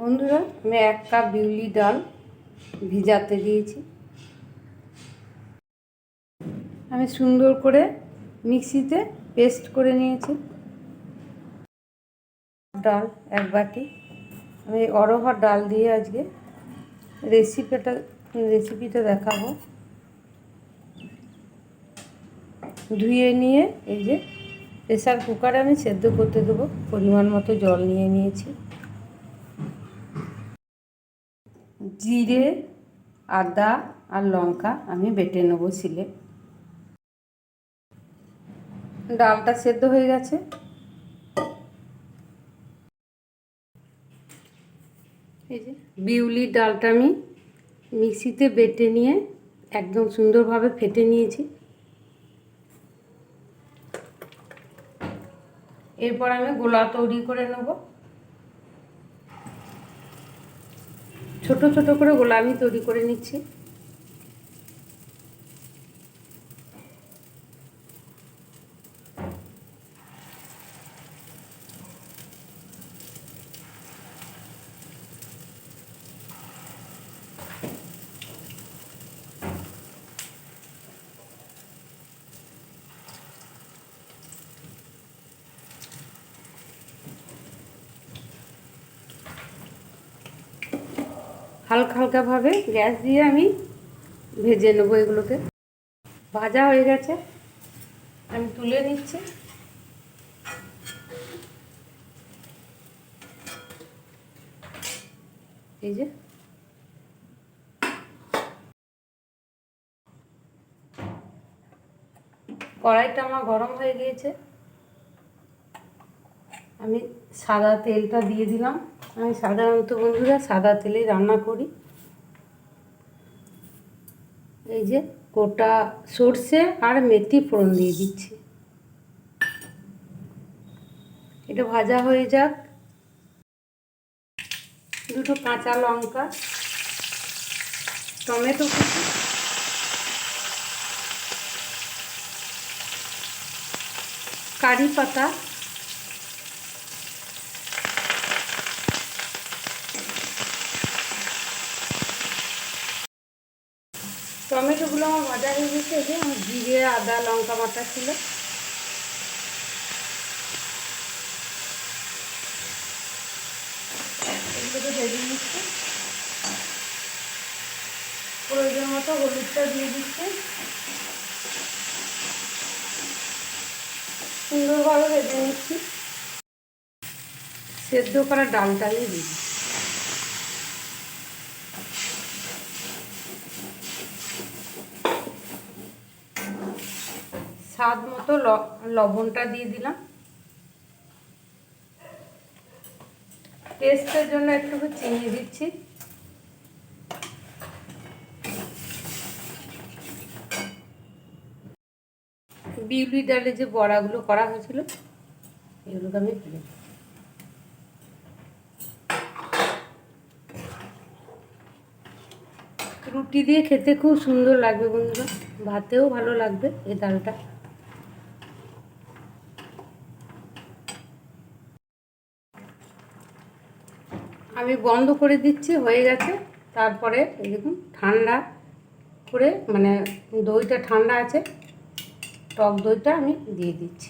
বন্ধুরা, আমি এক কাপ বিউলি ডাল ভিজাতে দিয়েছি। আমি সুন্দর করে মিক্সিতে পেস্ট করে নিয়েছি। ডাল এক বাটি। আমি অরহর ডাল দিয়ে আজকে রেসিপিটা রেসিপিটা দেখাবো। ধুয়ে নিয়ে এই যে প্রেসার কুকারে আমি সেদ্ধ করতে দেবো। পরিমাণ মতো জল নিয়ে নিয়েছি। জিরে, আদা আর লঙ্কা আমি বেটে নেব শিলে ডালটা সেদ্ধ হয়ে গেছে। এই বিউলির ডালটা আমি মিক্সিতে বেটে নিয়ে একদম সুন্দরভাবে ফেটে নিয়েছি। এরপর আমি গোলা তৈরি করে নেব। ছোট ছোট করে গোলা আমি তৈরি করে নিচ্ছি। হালকা হালকাভাবে গ্যাস দিয়ে আমি ভেজে নেব এগুলোকে। ভাজা হয়ে গেছে। আমি তুলে নিচ্ছি। এই যে। কড়াইটা আমার গরম হয়ে গিয়েছে। আমি সাদা তেলটা দিয়ে দিলাম। আমি সাধারণত বন্ধুরা সাদা তেলেই রান্না করি। এই যে গোটা সর্ষে আর মেথি ফোড়ন দিয়ে দিচ্ছি। এটা ভাজা হয়ে যাক। দুটো কাঁচা লঙ্কা, টমেটো কুচি। কারি পাতা। টমেটোগুলো আমার ভাজা হয়ে গেছে, এই যে আমার জিরে, আদা, লঙ্কা বাটা ছিল। এগুলোকে ভেজে নিচ্ছে। প্রয়োজন মতো হলুদটা দিয়ে দিচ্ছে। সুন্দরভাবে ভেজে নিচ্ছি। সেদ্ধ করা ডালটা দিয়ে দিচ্ছি। স্বাদ মতো লবণটা দিয়ে দিলাম। টেস্টের জন্য একটু চিনি দিচ্ছি। বিউলি ডালে যে বড়াগুলো করা হয়েছিল, এগুলোকে আমি ফেলে রুটি দিয়ে খেতে খুব সুন্দর লাগবে বন্ধুরা। ভাতেও ভালো লাগবে এই ডালটা। আমি বন্ধ করে দিচ্ছি, হয়ে গেছে। তারপরে দেখুন, ঠান্ডা করে মানে দইটা ঠান্ডা আছে, টক দইটা আমি দিয়ে দিচ্ছি।